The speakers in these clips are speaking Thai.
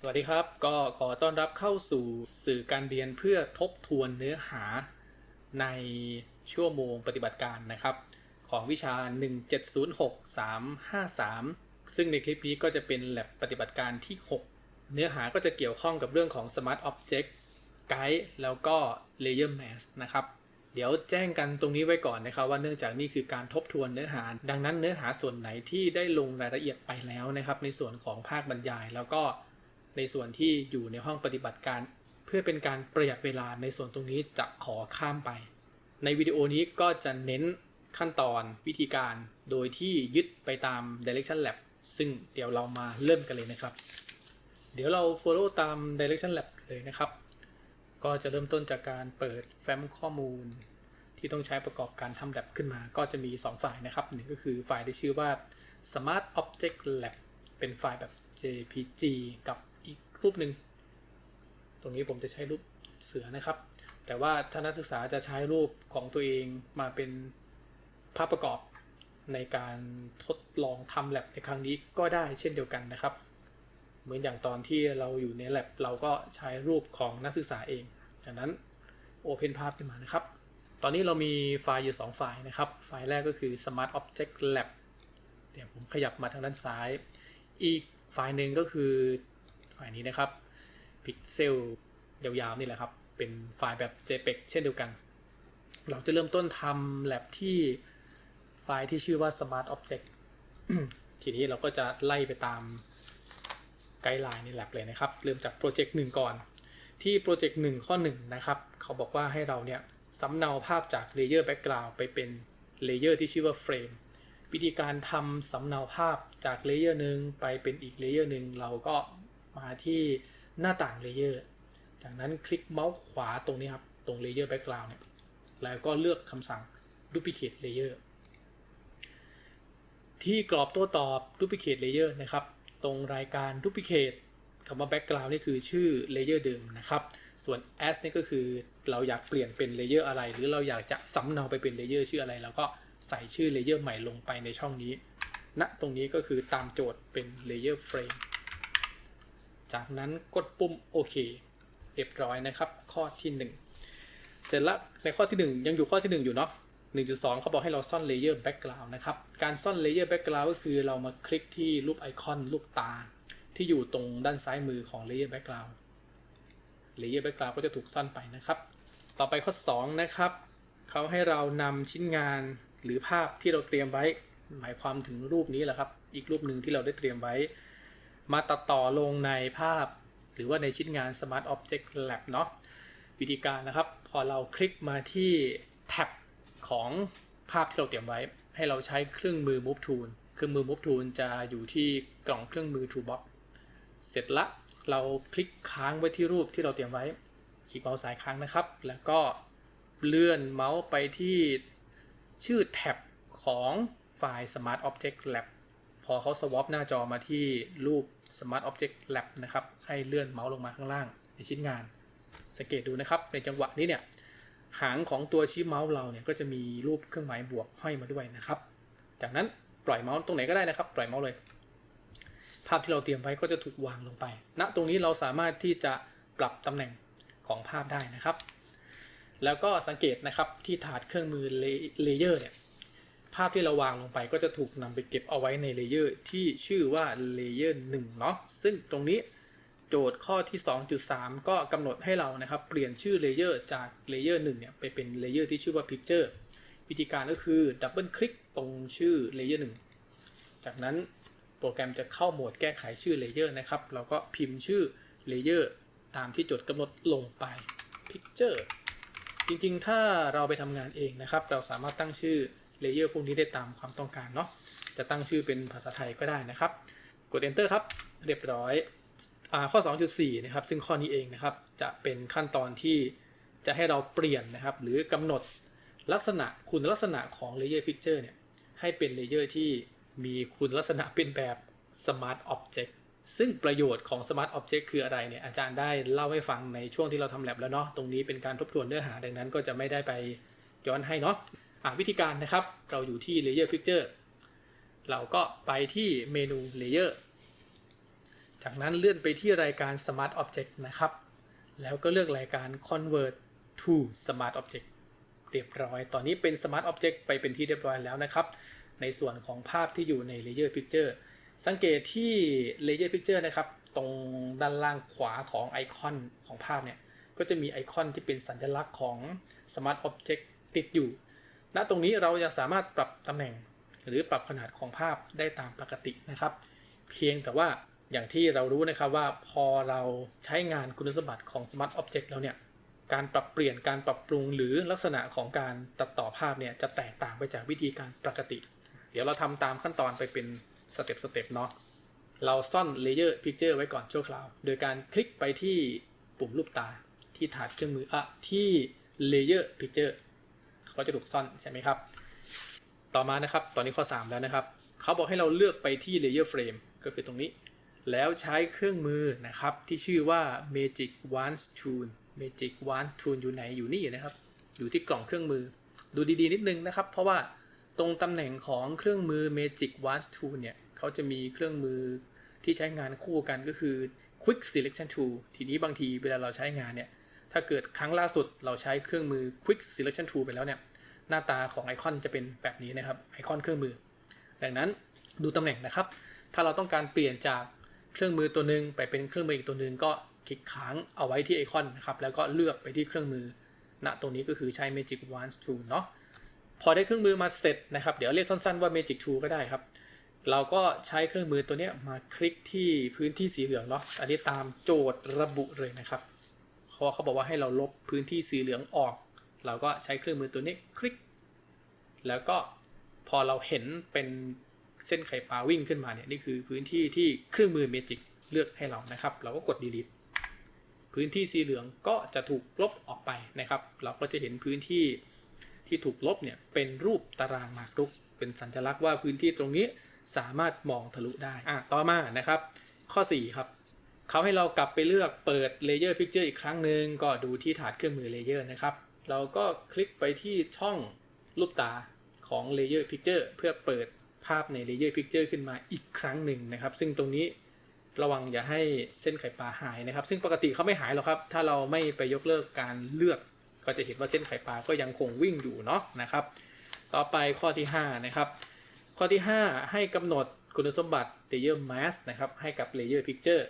สวัสดีครับ ก็ขอต้อนรับเข้าสู่สื่อการเรียนเพื่อทบทวนเนื้อหาในชั่วโมงปฏิบัติการนะครับ ของวิชา 1706353 ซึ่งในคลิปนี้ก็จะเป็น lab ปฏิบัติการที่ 6 เนื้อหาก็จะเกี่ยวข้องกับเรื่องของ Smart Object Guide แล้วก็ Layer Mask นะครับ เดี๋ยวแจ้งกันตรงนี้ไว้ก่อนนะครับว่าเนื่องจากนี่คือการทบทวนเนื้อหา ดังนั้นเนื้อหาส่วนไหนที่ได้ลงรายละเอียดไปแล้วนะครับ ในส่วนของภาคบรรยายแล้วก็ ในส่วนที่อยู่ในห้องปฏิบัติการ เพื่อเป็นการประหยัดเวลาในส่วนตรงนี้จะขอข้ามไป ในวิดีโอนี้ก็จะเน้นขั้นตอนวิธีการโดยที่ยึดไปตาม Direction Lab ซึ่งเดี๋ยวเรามาเริ่มกันเลยนะครับ เดี๋ยวเรา follow ตาม Direction Lab เลยนะครับ ก็จะเริ่มต้นจากการเปิดแฟ้มข้อมูล ที่ต้องใช้ประกอบการทำ lab ขึ้นมา ก็จะมี2ไฟล์นะครับหนึ่งก็คือไฟล์ที่ชื่อว่า Smart Object Lab เป็นไฟล์แบบ JPG กับ รูปหนึ่ง ตรงนี้ผมจะใช้รูปเสือนะครับ แต่ว่าถ้านักศึกษาจะใช้รูปของตัวเองมาเป็นภาพประกอบในการทดลองทำ lab ในครั้งนี้ก็ได้เช่นเดียวกันนะครับ เหมือนอย่างตอนที่เราอยู่ใน lab เราก็ใช้รูปของนักศึกษาเอง จากนั้น Open ภาพขึ้นมานะครับ ตอนนี้เรามีไฟล์อยู่ 2 ไฟล์นะครับ ไฟล์แรกก็คือ Smart Object Lab เดี๋ยวผมขยับมาทางด้านซ้าย อีกไฟล์หนึ่งก็คือ ไฟล์นี้นะครับ Pixel ยาวๆนี่แหละครับ เป็นไฟล์แบบ JPEG เช่นเดียวกัน เราจะเริ่มต้นทำ lab ที่ไฟล์ที่ชื่อว่า Smart Object ทีนี้เราก็จะไล่ไปตามไกด์ไลน์ใน lab เลยนะครับ เริ่มจากโปรเจกต์หนึ่งก่อน ที่โปรเจกต์1ข้อ1นะครับ เขาบอกว่าให้เราเนี่ยสำเนาภาพจากเลเยอร์แบ็กกราวด์ไปเป็นเลเยอร์ที่ชื่อว่าเฟรมวิธีการทำสำเนาภาพจากเลเยอร์หนึ่งไปเป็นอีกเลเยอร์หนึ่งเราก็ มาที่หน้าต่างเลเยอร์ จากนั้นคลิกเมาส์ขวาตรงนี้ครับ ตรงเลเยอร์แบ็กกราวด์เนี่ย แล้วก็เลือกคำสั่ง duplicate layer ที่กรอบโต้ตอบ duplicate layer นะครับ ตรงรายการ duplicate คำว่า background นี่คือชื่อ layer เดิมนะครับ ส่วน as นี่ก็คือเราอยากเปลี่ยนเป็น layer อะไร หรือเราอยากจะสำเนาไปเป็น layer ชื่ออะไรเราก็ใส่ชื่อ layer ใหม่ลงไปในช่องนี้ณตรงนี้ก็คือตามโจทย์เป็น layer frame จากนั้นกดปุ่มโอเคเรียบร้อยนะครับ ข้อที่ 1 เสร็จแล้วในข้อที่ 1 ยังอยู่ข้อที่ 1 อยู่เนาะ1.2เขาบอกให้เราซ่อน layer background นะครับ การซ่อน layer background ก็คือเรามาคลิกที่รูปไอคอนรูปตา ที่อยู่ตรงด้านซ้ายมือของ layer background layer background ก็จะถูกซ่อนไปนะครับ ต่อไปข้อ 2 นะครับเขาให้เรานำชิ้นงานหรือภาพที่เราเตรียมไว้ หมายความถึงรูปนี้แหละครับ อีกรูปหนึ่งที่เราได้เตรียมไว้ มาตัดต่อลงในภาพ หรือว่าในชิ้นงาน Smart Object Lab เนาะวิธีการนะครับ พอเราคลิกมาที่แท็บของภาพที่เราเตรียมไว้ ให้เราใช้เครื่องมือ Move Tool เครื่องมือ Move Tool จะอยู่ที่กล่องเครื่องมือ Toolbox เสร็จละเราคลิกค้างไว้ที่รูปที่เราเตรียมไว้ คลิกเมาส์ซ้ายค้างนะครับ แล้วก็เลื่อนเมาส์ไปที่ชื่อแท็บของไฟล์ Smart Object Lab พอเขา swap หน้าจอมาที่รูป Smart Object Lab นะครับ ให้เลื่อนเมาส์ลงมาข้างล่างในชิ้นงาน สังเกตดูนะครับ ในจังหวะนี้เนี่ย หางของตัวชี้เมาส์เราเนี่ยก็จะมีรูปเครื่องหมายบวกห้อยมาด้วยนะครับ จากนั้นปล่อยเมาส์ตรงไหนก็ได้นะครับ ปล่อยเมาส์เลย ภาพที่เราเตรียมไว้ก็จะถูกวางลงไปณตรงนี้เราสามารถที่จะปรับตำแหน่งของภาพได้นะครับ แล้วก็สังเกตนะครับที่ถาดเครื่องมือเลเยอร์เนี่ย ภาพที่เราวางลงไปก็จะถูกนำไปเก็บเอาไว้ในเลเยอร์ที่ชื่อว่าเลเยอร์1เนาะซึ่งตรงนี้โจทย์ข้อที่ 2.3 ก็กำหนดให้เรานะครับ เปลี่ยนชื่อเลเยอร์จากเลเยอร์1เนี่ยไปเป็นเลเยอร์ที่ชื่อว่า Picture วิธีการก็คือดับเบิลคลิกตรงชื่อเลเยอร์1จากนั้นโปรแกรมจะเข้าโหมดแก้ไขชื่อเลเยอร์นะครับ เราก็พิมพ์ชื่อเลเยอร์ตามที่โจทย์กำหนดลงไป Picture จริงๆ ถ้าเราไปทำงานเองนะครับ เราสามารถตั้งชื่อ เลเยอร์พวกนี้ได้ตามความต้องการเนาะจะตั้งชื่อเป็นภาษาไทยก็ได้นะครับ กด enter ครับ เรียบร้อยอข้อ 2.4 นะครับ ซึ่งข้อนี้เองนะครับ จะเป็นขั้นตอนที่จะให้เราเปลี่ยนนะครับ หรือกำหนดลักษณะคุณลักษณะของ layer picture เนี่ย ให้เป็นเลเยอร์ที่มีคุณลักษณะเป็นแบบ smart object ซึ่งประโยชน์ของ smart object คืออะไรเนี่ย อาจารย์ได้เล่าให้ฟังในช่วงที่เราทำ lab แล้วเนาะ ตรงนี้เป็นการทบทวนเนื้อหา ดังนั้นก็จะไม่ได้ไปย้อนให้เนาะ วิธีการนะครับ เราอยู่ที่ layer picture เราก็ไปที่เมนู layer จจากนั้นเลื่อนไปที่รายการ Smart Object นะครับ แล้วก็เลือกรายการ Convert to Smart Object เรียบร้อย ตอนนี้เป็น Smart Object ไปเป็นที่เรียบร้อยแล้วนะครับ ในส่วนของภาพที่อยู่ใน Layer Picture สังเกตที่ Layer Picture นะครับ ตรงด้านล่างขวาของไอคอนของภาพเนี่ย ก็จะมีไอคอนที่เป็นสัญลักษณ์ของ Smart Object ติดอยู่ ณตรงนี้เราจะสามารถปรับตำแหน่ง หรือปรับขนาดของภาพได้ตามปกตินะครับ เพียงแต่ว่าอย่างที่เรารู้นะครับว่าพอเราใช้งานคุณสมบัติของ Smart Object แล้วเนี่ยการปรับเปลี่ยนการปรับปรุงหรือลักษณะของการตัดต่อภาพเนี่ยจะแตกต่างไปจากวิธีการปกติ เดี๋ยวเราทำตามขั้นตอนไปเป็นสเต็ปสเต็ปเนาะเราซ่อน Layer Picture ไว้ก่อนชั่วคราว โดยการคลิกไปที่ปุ่มรูปตาที่ถาดเครื่องมืออะที่ Layer Picture เขาจะถูกซ่อนใช่ไหมครับ ต่อมานะครับ ตอนนี้ข้อ 3 แล้วนะครับ เขาบอกให้เราเลือกไปที่ Layer Frame ก็คือตรงนี้ แล้วใช้เครื่องมือนะครับ ที่ชื่อว่า Magic Wand Tool Magic Wand Tool อยู่ไหนอยู่นี่นะครับ อยู่ที่กล่องเครื่องมือ ดูดีๆนิดนึงนะครับ เพราะว่าตรงตำแหน่งของเครื่องมือ Magic Wand Tool เนี่ยเขาจะมีเครื่องมือที่ใช้งานคู่กันก็คือ Quick Selection Tool ทีนี้บางทีเวลาเราใช้งานเนี่ย ถ้าเกิดครั้งล่าสุดเราใช้เครื่องมือ Quick Selection Tool ไปแล้วเนี่ย หน้าตาของไอคอนจะเป็นแบบนี้นะครับ ไอคอนเครื่องมือ ดังนั้นดูตำแหน่งนะครับ ถ้าเราต้องการเปลี่ยนจากเครื่องมือตัวหนึ่งไปเป็นเครื่องมืออีกตัวหนึ่งก็คลิกค้างเอาไว้ที่ไอคอนนะครับ แล้วก็เลือกไปที่เครื่องมือ ณ ตรงนี้ก็คือใช้ Magic Wand Tool เนาะ พอได้เครื่องมือมาเสร็จนะครับ เดี๋ยวเรียกสั้นๆว่า Magic Tool ก็ได้ครับ เราก็ใช้เครื่องมือตัวเนี้ยมาคลิกที่พื้นที่สีเหลืองเนาะ อันนี้ตามโจทย์ระบุเลยนะครับ เขาเขาบอกว่าให้เราลบพื้นที่สีเหลืองออก เราก็ใช้เครื่องมือตัวนี้คลิก แล้วก็พอเราเห็นเป็นเส้นไข่ปลาวิ่งขึ้นมาเนี่ยนี่คือพื้นที่ที่เครื่องมือเมจิกเลือกให้เรานะครับ เราก็กด delete พื้นที่สีเหลืองก็จะถูกลบออกไปนะครับ เราก็จะเห็นพื้นที่ที่ถูกลบเนี่ยเป็นรูปตารางหมากรุก เป็นสัญลักษณ์ว่าพื้นที่ตรงนี้สามารถมองทะลุได้อะต่อมานะครับ ข้อ 4 ครับ เขาให้เรากลับไปเลือกเปิด Layer Picture อีกครั้งหนึ่งก็ดูที่ถาดเครื่องมือ Layer นะครับ เราก็คลิกไปที่ช่องรูปตาของ Layer Picture เพื่อเปิดภาพใน Layer Picture ขึ้นมาอีกครั้งหนึ่งนะครับ ซึ่งตรงนี้ระวังอย่าให้เส้นไข่ปลาหายนะครับ ซึ่งปกติเขาไม่หายหรอกครับ ถ้าเราไม่ไปยกเลิกการเลือก ก็จะเห็นว่าเส้นไข่ปลาก็ยังคงวิ่งอยู่เนาะนะครับ ต่อไปข้อที่ 5 นะครับ ข้อที่ 5 ให้กำหนดคุณสมบัติ Layer Mask นะครับให้กับ Layer Picture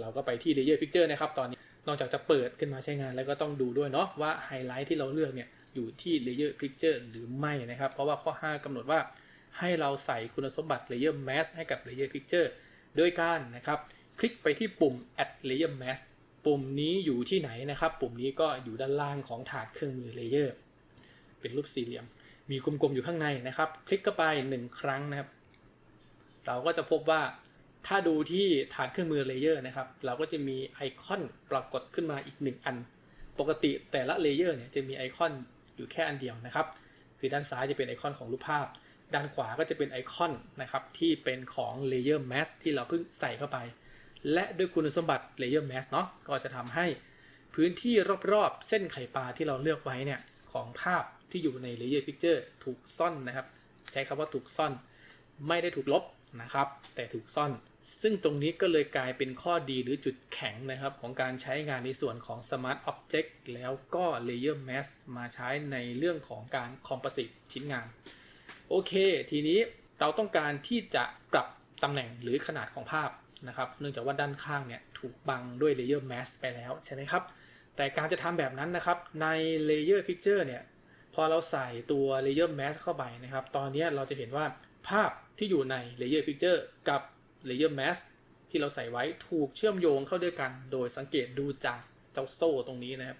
เราก็ไปที่ Layer Picture นะครับตอนนี้นอกจากจะเปิดขึ้นมาใช้งานแล้วก็ต้องดูด้วยเนาะว่าไฮไลท์ที่เราเลือกเนี่ยอยู่ที่ Layer Picture หรือไม่นะครับ เพราะว่าข้อ 5กำหนดว่าให้เราใส่คุณสมบัติ Layer Mask ให้กับ Layer Picture โดยการนะครับ คลิกไปที่ปุ่ม add layer mask ปุ่มนี้อยู่ที่ไหนนะครับ ปุ่มนี้ก็อยู่ด้านล่างของถาดเครื่องมือ layer เป็นรูปสี่เหลี่ยม มีกลมๆอยู่ข้างในนะครับ คลิกเข้าไปหนึ่งครั้งนะครับ เราก็จะพบว่า ถ้าดูที่ฐานเครื่องมือ layer นะครับ เราก็จะมีไอคอนปรากฏขึ้นมาอีกหนึ่งอัน ปกติแต่ละ layer เนี่ยจะมีไอคอนอยู่แค่อันเดียวนะครับ คือด้านซ้ายจะเป็นไอคอนของรูปภาพ ด้านขวาก็จะเป็นไอคอนนะครับที่เป็นของ layer mask ที่เราเพิ่งใส่เข้าไป และด้วยคุณสมบัติ layer mask เนาะก็จะทำให้พื้นที่รอบๆ เส้นไข่ปลาที่เราเลือกไว้เนี่ยของภาพที่อยู่ใน layer picture ถูกซ่อนนะครับ ใช้คำว่าถูกซ่อน ไม่ได้ถูกลบ นะครับ แต่ถูกซ่อน ซึ่งตรงนี้ก็เลยกลายเป็นข้อดีหรือจุดแข็งนะครับ ของการใช้งานในส่วนของ Smart Object แล้วก็ Layer Mask มาใช้ในเรื่องของการ Composite ชิ้นงาน โอเค ทีนี้เราต้องการที่จะปรับตำแหน่งหรือขนาดของภาพนะครับ เนื่องจากว่าด้านข้างเนี่ยถูกบังด้วย Layer Mask ไปแล้วใช่ไหมครับ แต่การจะทำแบบนั้นนะครับใน Layer Picture เนี่ยพอเราใส่ตัว Layer Mask เข้าไปนะครับ ตอนนี้เราจะเห็นว่าภาพ ที่อยู่ใน Layer Picture กับ Layer Mask ที่เราใส่ไว้ถูกเชื่อมโยงเข้าด้วยกัน โดยสังเกตดูจากเจ้าโซ่ตรงนี้นะครับ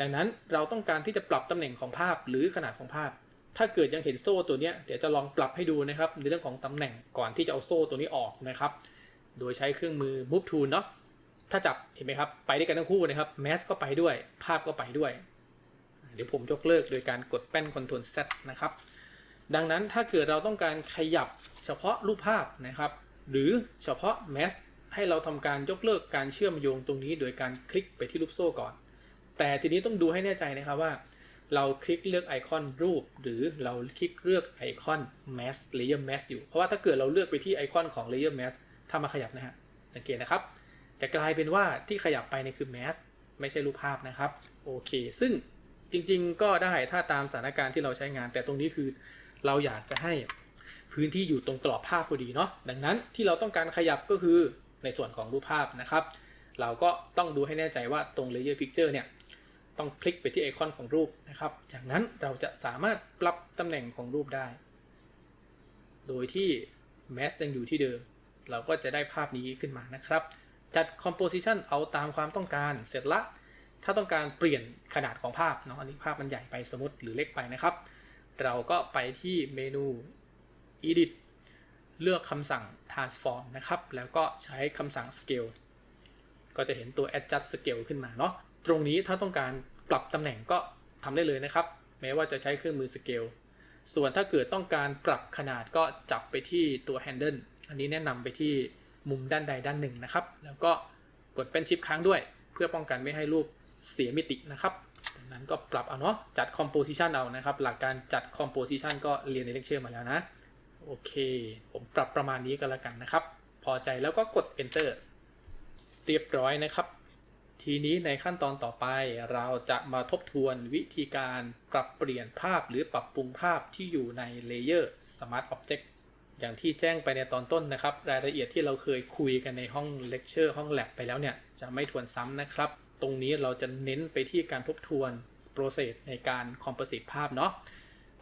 ดังนั้นเราต้องการที่จะปรับตำแหน่งของภาพหรือขนาดของภาพ ถ้าเกิดยังเห็นโซ่ตัวนี้เดี๋ยวจะลองปรับให้ดูนะครับ ในเรื่องของตำแหน่งก่อนที่จะเอาโซ่ตัวนี้ออกนะครับ โดยใช้เครื่องมือ move tool เนาะถ้าจับเห็นไหมครับ ไปด้วยกันทั้งคู่นะครับแมสก็ไปด้วย ภาพก็ไปด้วย เดี๋ยวผมยกเลิกโดยการกดแป้น Ctrl Z นะครับ ดังนั้นถ้าเกิดเราต้องการขยับเฉพาะรูปภาพนะครับ หรือเฉพาะแมสให้เราทำการยกเลิกการเชื่อมโยงตรงนี้ โดยการคลิกไปที่รูปโซ่ก่อน แต่ทีนี้ต้องดูให้แน่ใจนะครับว่า เราคลิกเลือกไอคอนรูป หรือเราคลิกเลือกไอคอน mask layer mask อยู่ เพราะว่าถ้าเกิดเราเลือกไปที่ไอคอนของ layer mask ถ้ามาขยับนะฮะ สังเกตนะครับ จะกลายเป็นว่าที่ขยับไปนี่คือ mask ไม่ใช่รูปภาพนะครับ โอเค ซึ่งจริง ๆ ก็ได้ถ้าตามสถานการณ์ที่เราใช้งาน แต่ตรงนี้คือ เราอยากจะให้พื้นที่อยู่ตรงกรอบภาพพอดีเนาะดังนั้นที่เราต้องการขยับก็คือในส่วนของรูปภาพนะครับ เราก็ต้องดูให้แน่ใจว่าตรง layer picture เนี่ยต้องคลิกไปที่ไอคอนของรูปนะครับ จากนั้นเราจะสามารถปรับตำแหน่งของรูปได้ โดยที่ mask ยังอยู่ที่เดิม เราก็จะได้ภาพนี้ขึ้นมานะครับ จัด composition เอาตามความต้องการ เสร็จละ ถ้าต้องการเปลี่ยนขนาดของภาพเนาะ อันนี้ภาพมันใหญ่ไปสมมติหรือเล็กไปนะครับ เราก็ไปที่เมนู edit เลือกคำสั่ง transform นะครับ แล้วก็ใช้คำสั่ง scale ก็จะเห็นตัว adjust scale ขึ้นมาเนาะ ตรงนี้ถ้าต้องการปรับตำแหน่งก็ทำได้เลยนะครับ แม้ว่าจะใช้เครื่องมือ scale ส่วนถ้าเกิดต้องการปรับขนาดก็จับไปที่ตัว handle อันนี้แนะนำไปที่มุมด้านใดด้านหนึ่งนะครับ แล้วก็กดเป็นชิปค้างด้วย เพื่อป้องกันไม่ให้รูปเสียมิตินะครับ นั้นก็ปรับเอาเนาะจัด composition เอานะครับ หลักการจัด composition ก็เรียนในเลคเชอร์มาแล้วนะ โอเค ผมปรับประมาณนี้ก็แล้วกันนะครับ พอใจแล้วก็กด enter เรียบร้อยนะครับ ทีนี้ในขั้นตอนต่อไปเราจะมาทบทวนวิธีการปรับเปลี่ยนภาพหรือปรับปรุงภาพที่อยู่ใน Layer Smart Object อย่างที่แจ้งไปในตอนต้นนะครับ รายละเอียดที่เราเคยคุยกันในห้องเลคเชอร์ห้องแลบไปแล้วเนี่ย จะไม่ทวนซ้ำนะครับ ตรงนี้เราจะเน้นไปที่การทบทวนโปรเซสในการคอมโพสิตภาพเนาะ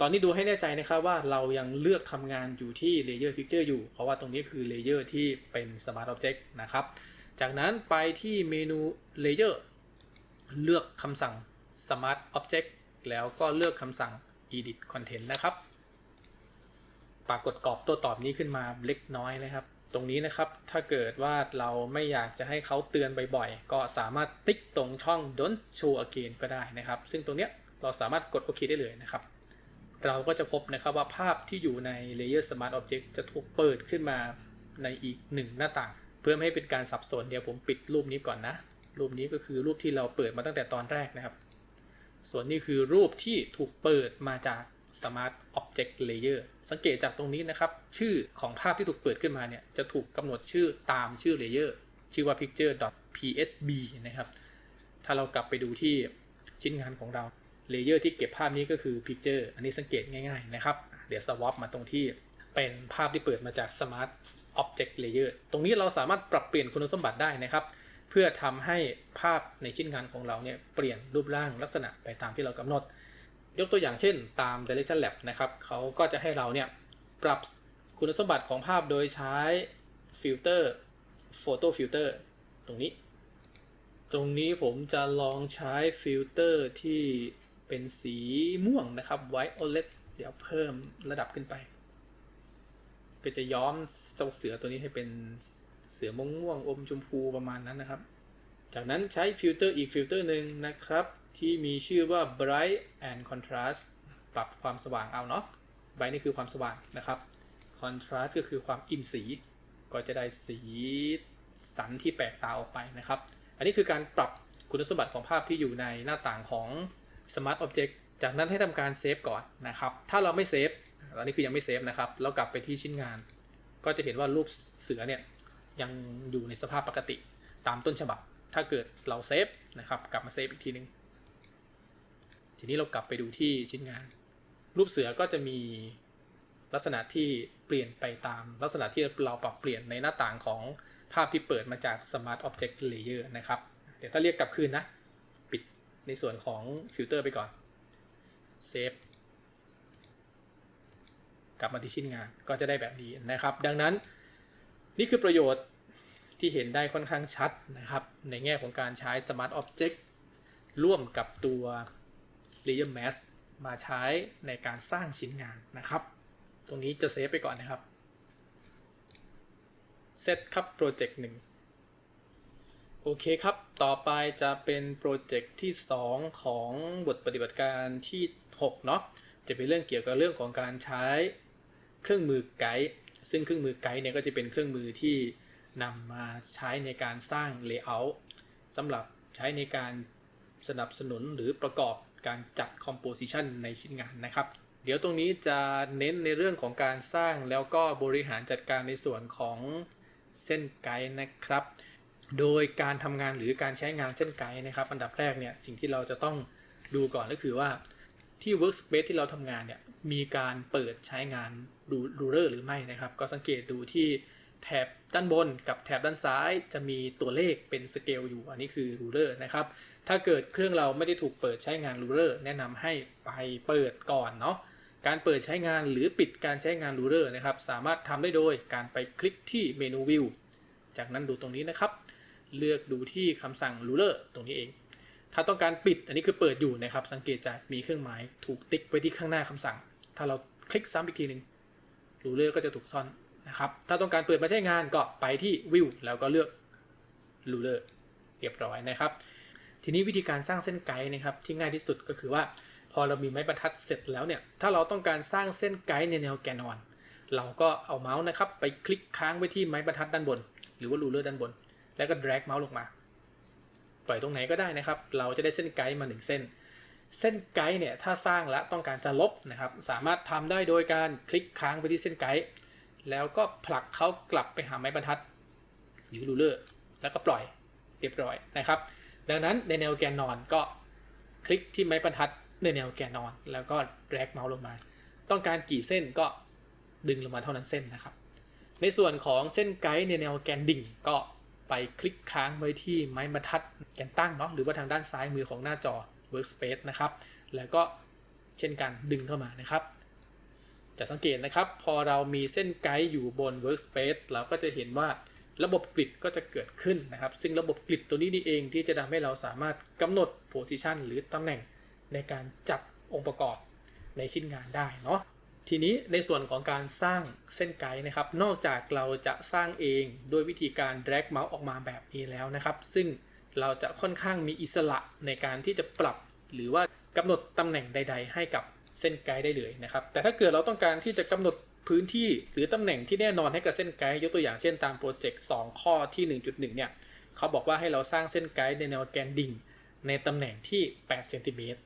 ตอนนี้ดูให้แน่ใจนะครับว่าเรายังเลือกทำงานอยู่ที่ Layer Picture อร์อยู่ เพราะว่าตรงนี้คือ Layer ที่เป็น Smart Object นะครับ จากนั้นไปที่เมนู Layer เลือกคำสั่ง Smart Object แล้วก็เลือกคำสั่ง Edit Content นะครับ ปรากฏกรอบตัวตอบนี้ขึ้นมาเล็กน้อยนะครับ ตรงนี้นะครับ ถ้าเกิดว่าเราไม่อยากจะให้เขาเตือนบ่อยๆ ก็สามารถติ๊กตรงช่อง Don't Show Again ก็ได้นะครับ ซึ่งตรงเนี้ยเราสามารถกดโอเคได้เลยนะครับ เราก็จะพบนะครับว่าภาพที่อยู่ใน Layer Smart Object จะถูกเปิดขึ้นมาในอีกหนึ่งหน้าต่าง เพื่อไม่ให้เป็นการสับสนเดี๋ยวผมปิดรูปนี้ก่อนนะ รูปนี้ก็คือรูปที่เราเปิดมาตั้งแต่ตอนแรกนะครับ ส่วนนี้คือรูปที่ถูกเปิดมาจาก Smart Object Layer สังเกตจากตรงนี้นะครับ ชื่อของภาพที่ถูกเปิดขึ้นมาเนี่ย จะถูกกำหนดชื่อตามชื่อ Layer ชื่อว่า picture.psb นะครับ ถ้าเรากลับไปดูที่ชิ้นงานของเราเลเยอร์ที่เก็บภาพนี้ก็คือ Picture อันนี้สังเกตง่ายๆนะครับ เดี๋ยว swap มาตรงที่เป็นภาพที่เปิดมาจาก Smart Object Layer ตรงนี้เราสามารถปรับเปลี่ยนคุณสมบัติได้นะครับ เพื่อทำให้ภาพในชิ้นงานของเราเนี่ยเปลี่ยนรูปร่างลักษณะไปตามที่เรากำหนด ยกตัวอย่างเช่นตาม Direction Lab นะครับเขาก็จะให้เราเนี่ยปรับคุณสมบัติของภาพโดยใช้ฟิลเตอร์ Photo Filter ตรงนี้ ตรงนี้ผมจะลองใช้ฟิลเตอร์ที่เป็นสีม่วงนะครับ Violet เดี๋ยวเพิ่มระดับขึ้นไป ก็จะย้อมเจ้าเสือตัวนี้ให้เป็นเสือม่วงม่วงอมชมพูประมาณนั้นนะครับ จากนั้นใช้ฟิลเตอร์อีกฟิลเตอร์หนึ่งนะครับ ที่มีชื่อว่า bright and contrast ปรับความสว่างเอาเนาะ bright นี่คือความสว่างนะครับ contrast ก็คือความอิ่มสี ก็จะได้สีสันที่แปลกตาออกไปนะครับ อันนี้คือการปรับคุณสมบัติของภาพที่อยู่ในหน้าต่างของ Smart Object จากนั้นให้ทำการเซฟก่อนนะครับ ถ้าเราไม่เซฟอันนี้คือยังไม่เซฟนะครับ เรากลับไปที่ชิ้นงาน ก็จะเห็นว่ารูปเสือเนี่ยยังอยู่ในสภาพปกติตามต้นฉบับ ถ้าเกิดเราเซฟนะครับ กลับมาเซฟอีกทีนึง ทีนี้เรากลับไปดูที่ชิ้นงาน รูปเสือก็จะมีลักษณะที่เปลี่ยนไปตามลักษณะที่เราปรับเปลี่ยนในหน้าต่างของภาพที่เปิดมาจาก Smart Object Layer นะครับ เดี๋ยวถ้าเรียกกลับคืนนะ ปิดในส่วนของฟิลเตอร์ไปก่อนเซฟกลับมาที่ชิ้นงานก็จะได้แบบนี้นะครับ ดังนั้นนี่คือประโยชน์ที่เห็นได้ค่อนข้างชัดนะครับ ในแง่ของการใช้ Smart Object ร่วมกับตัว Layer Mask มาใช้ในการสร้างชิ้นงานนะครับ ตรงนี้จะเซฟไปก่อนนะครับเซตครับโปรเจกต์หนึ่งโอเคครับ ต่อไปจะเป็นโปรเจกต์ที่ 2 ของบทปฏิบัติการที่ 6 เนาะ จะเป็นเรื่องเกี่ยวกับเรื่องของการใช้เครื่องมือไกด์ ซึ่งเครื่องมือไกด์เนี่ยก็จะเป็นเครื่องมือที่นำมาใช้ในการสร้าง Layout สำหรับใช้ในการสนับสนุนหรือประกอบ การจัด Composition ในชิ้นงานนะครับ เดี๋ยวตรงนี้จะเน้นในเรื่องของการสร้างแล้วก็บริหารจัดการในส่วนของเส้นไกด์นะครับ โดยการทำงานหรือการใช้งานเส้นไกด์นะครับ อันดับแรกเนี่ยสิ่งที่เราจะต้องดูก่อนก็คือว่าที่ workspace ที่เราทำงานเนี่ยมีการเปิดใช้งานรูเลอร์หรือไม่นะครับ ก็สังเกตดูที่แถบ ด้านบนกับแถบด้านซ้ายจะมีตัวเลขเป็นสเกลอยู่ อันนี้คือรูเลอร์นะครับ ถ้าเกิดเครื่องเราไม่ได้ถูกเปิดใช้งานรูเลอร์แนะนำให้ไปเปิดก่อนเนาะ การเปิดใช้งานหรือปิดการใช้งานรูเลอร์นะครับ สามารถทำได้โดยการไปคลิกที่เมนูวิว จากนั้นดูตรงนี้นะครับ เลือกดูที่คำสั่งรูเลอร์ตรงนี้เอง ถ้าต้องการปิด อันนี้คือเปิดอยู่นะครับ สังเกตจากมีเครื่องหมายถูกติ๊กไว้ที่ข้างหน้าคำสั่ง ถ้าเราคลิกซ้ำอีกทีหนึ่งรูเลอร์ก็จะถูกซ่อน นะครับ ถ้าต้องการเปิดมาใช้งานก็ไปที่วิวแล้วก็เลือกรูเลอร์เรียบร้อยนะครับ ทีนี้วิธีการสร้างเส้นไกด์นะครับที่ง่ายที่สุดก็คือว่า พอเรามีไม้บรรทัดเสร็จแล้วเนี่ย ถ้าเราต้องการสร้างเส้นไกด์ในแนวแกนนอน เราก็เอาเมาส์นะครับไปคลิกค้างไว้ที่ไม้บรรทัดด้านบน หรือว่ารูเลอร์ด้านบน แล้วก็ drag เมาส์ลงมา ปล่อยตรงไหนก็ได้นะครับ เราจะได้เส้นไกด์มาหนึ่งเส้นเส้นไกด์เนี่ยถ้าสร้างแล้วต้องการจะลบนะครับ สามารถทำได้โดยการคลิกค้างไปที่เส้นไกด์ แล้วก็ผลักเขากลับไปหาไม้บรรทัด หรือรูเลอร์ แล้วก็ปล่อยเรียบร้อยนะครับ ดังนั้นในแนวแกนนอนก็คลิกที่ไม้บรรทัดในแนวแกนนอน แล้วก็ drag เมาส์ลงมา ต้องการกี่เส้นก็ดึงลงมาเท่านั้นเส้นนะครับ ในส่วนของเส้นไกด์ในแนวแกนดิ่งก็ไปคลิกค้างไว้ที่ไม้บรรทัดแกนตั้งเนาะหรือว่าทางด้านซ้ายมือของหน้าจอ workspace นะครับ แล้วก็เช่นกันดึงเข้ามานะครับ จะสังเกตนะครับ พอเรามีเส้นไกด์อยู่บน workspace เราก็จะเห็นว่าระบบกริดก็จะเกิดขึ้นนะครับ ซึ่งระบบกริดตัวนี้นี่เองที่จะทำให้เราสามารถกำหนด position หรือตำแหน่งในการจัดองค์ประกอบในชิ้นงานได้เนาะทีนี้ในส่วนของการสร้างเส้นไกด์นะครับ นอกจากเราจะสร้างเองด้วยวิธีการ drag เมาส์ออกมาแบบนี้แล้วนะครับ ซึ่งเราจะค่อนข้างมีอิสระในการที่จะปรับ หรือว่ากำหนดตำแหน่งใด ๆ ให้กับ เส้นไกด์ได้เลยนะครับ แต่ถ้าเกิดเราต้องการที่จะกำหนดพื้นที่หรือตำแหน่งที่แน่นอนให้กับเส้นไกด์ยกตัวอย่างเช่นตามโปรเจกต์2ข้อที่ 1.1 เนี่ยเขาบอกว่าให้เราสร้างเส้นไกด์ในแนวแกนดิ่งในตำแหน่งที่8เซนติเมตร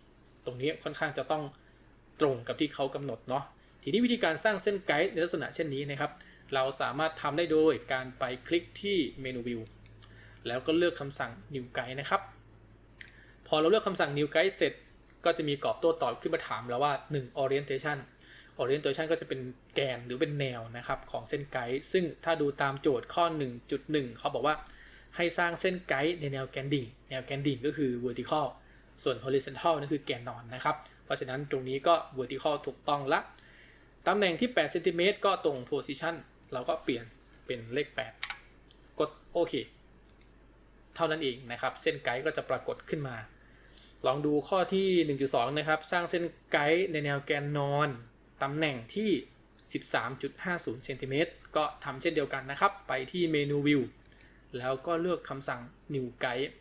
ตรงนี้ค่อนข้างจะต้องตรงกับที่เขากำหนดเนาะทีนี้วิธีการสร้างเส้นไกด์ในลักษณะเช่นนี้นะครับ เราสามารถทำได้โดยการไปคลิกที่เมนูวิวแล้วก็เลือกคำสั่ง New Guide นะครับ พอเราเลือกคำสั่ง New Guide เสร็จ ก็จะมีกรอบโต้ตอบขึ้นมาถามเราว่า 1 Orientation Orientation ก็จะเป็นแกนหรือเป็นแนวนะครับของเส้นไกด์ซึ่งถ้าดูตามโจทย์ข้อ 1.1 เขาบอกว่าให้สร้างเส้นไกด์ในแนวแกนดิ่ง แนวแกนดิ่งก็คือ vertical ส่วน horizontal นั่นคือแกนนอนนะครับ เพราะฉะนั้นตรงนี้ก็ vertical ถูกต้องละ ตำแหน่งที่8เซนติเมตรก็ตรง position เราก็เปลี่ยนเป็นเลข 8 กดโอเค เท่านั้นเองนะครับ เส้นไกด์ก็จะปรากฏขึ้นมา ลองดูข้อที่ 1.2 นะครับ สร้างเส้นไกด์ในแนวแกนนอนตำแหน่งที่ 13.50เซนติเมตรก็ทำเช่นเดียวกันนะครับ ไปที่เมนูวิวแล้วก็เลือกคำสั่ง new guide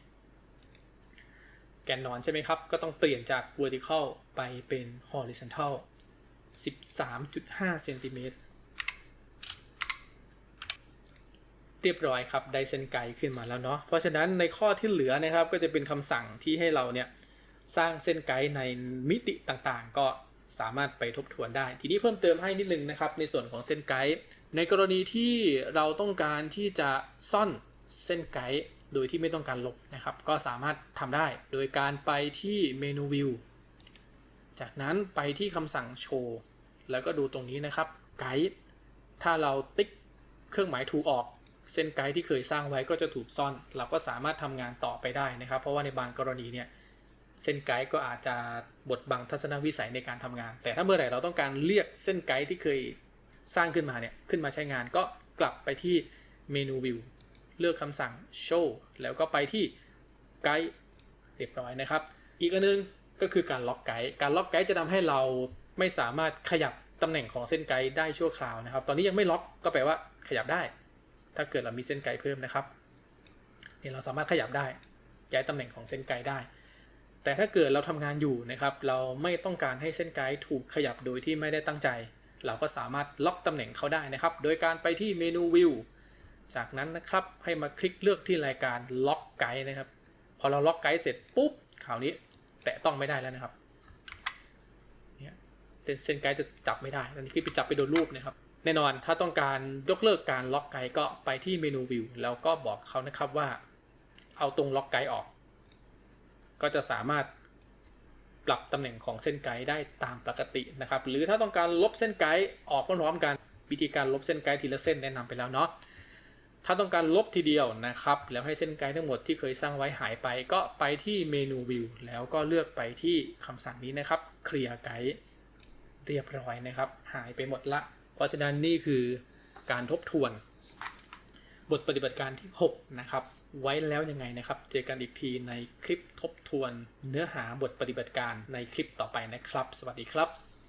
แกนนอนใช่ไหมครับ ก็ต้องเปลี่ยนจาก vertical ไปเป็น horizontal 13.5เซนติเมตรเรียบร้อยครับ ได้เส้นไกด์ขึ้นมาแล้วเนาะ เพราะฉะนั้นในข้อที่เหลือนะครับก็จะเป็นคำสั่งที่ให้เราเนี่ย สร้างเส้นไกด์ในมิติต่างๆ ก็สามารถไปทบทวนได้ ทีนี้เพิ่มเติมให้นิดนึงนะครับ ในส่วนของเส้นไกด์ในกรณีที่เราต้องการที่จะซ่อนเส้นไกด์โดยที่ไม่ต้องการลบนะครับ ก็สามารถทำได้ โดยการไปที่เมนูวิวจากนั้นไปที่คำสั่งโชว์แล้วก็ดูตรงนี้นะครับไกด์ถ้าเราติ๊กเครื่องหมายถูกออก เส้นไกด์ที่เคยสร้างไว้ก็จะถูกซ่อน เราก็สามารถทำงานต่อไปได้นะครับ เพราะว่าในบางกรณีเนี่ย เส้นไกด์ก็อาจจะบดบังทัศนวิสัยในการทำงาน แต่ถ้าเมื่อไหร่เราต้องการเรียกเส้นไกด์ที่เคยสร้างขึ้นมาเนี่ยขึ้นมาใช้งานก็กลับไปที่เมนูวิวเลือกคำสั่ง show แล้วก็ไปที่ไกด์เรียบร้อยนะครับ อีกอันนึงก็คือการล็อกไกด์การล็อกไกด์จะทำให้เราไม่สามารถขยับตำแหน่งของเส้นไกด์ได้ชั่วคราวนะครับ ตอนนี้ยังไม่ล็อกก็แปลว่าขยับได้ ถ้าเกิดเรามีเส้นไกด์เพิ่มนะครับเนี่ยเราสามารถขยับได้ย้ายตำแหน่งของเส้นไกด์ได้ แต่ถ้าเกิดเราทำงานอยู่นะครับ เราไม่ต้องการให้เส้นไกด์ถูกขยับโดยที่ไม่ได้ตั้งใจ เราก็สามารถล็อกตำแหน่งเขาได้นะครับ โดยการไปที่เมนูวิวจากนั้นนะครับให้มาคลิกเลือกที่รายการล็อกไกด์นะครับ พอเราล็อกไกด์เสร็จปุ๊บคราวนี้แตะต้องไม่ได้แล้วนะครับเนี่ยเส้นไกด์จะจับไม่ได้อันนี้คือไปจับไปโดนรูปนะครับ แน่นอนถ้าต้องการยกเลิกการล็อกไกด์ก็ไปที่เมนูวิวแล้วก็บอกเขานะครับว่า เอาตรงล็อกไกด์ออก ก็จะสามารถปรับตำแหน่งของเส้นไกด์ได้ตามปกตินะครับ หรือถ้าต้องการลบเส้นไกด์ออกพร้อมๆกันวิธีการลบเส้นไกด์ทีละเส้นแนะนำไปแล้วเนาะถ้าต้องการลบทีเดียวนะครับ แล้วให้เส้นไกด์ทั้งหมดที่เคยสร้างไว้หายไป ก็ไปที่เมนูวิวแล้วก็เลือกไปที่คำสั่งนี้นะครับเคลียร์ไกด์เรียบร้อยนะครับ หายไปหมดละ เพราะฉะนั้นนี่คือการทบทวน บทปฏิบัติการที่ 6 นะครับ ไว้แล้วยังไงนะครับ เจอกันอีกทีในคลิปทบทวนเนื้อหาบทปฏิบัติการในคลิปต่อไปนะครับ สวัสดีครับ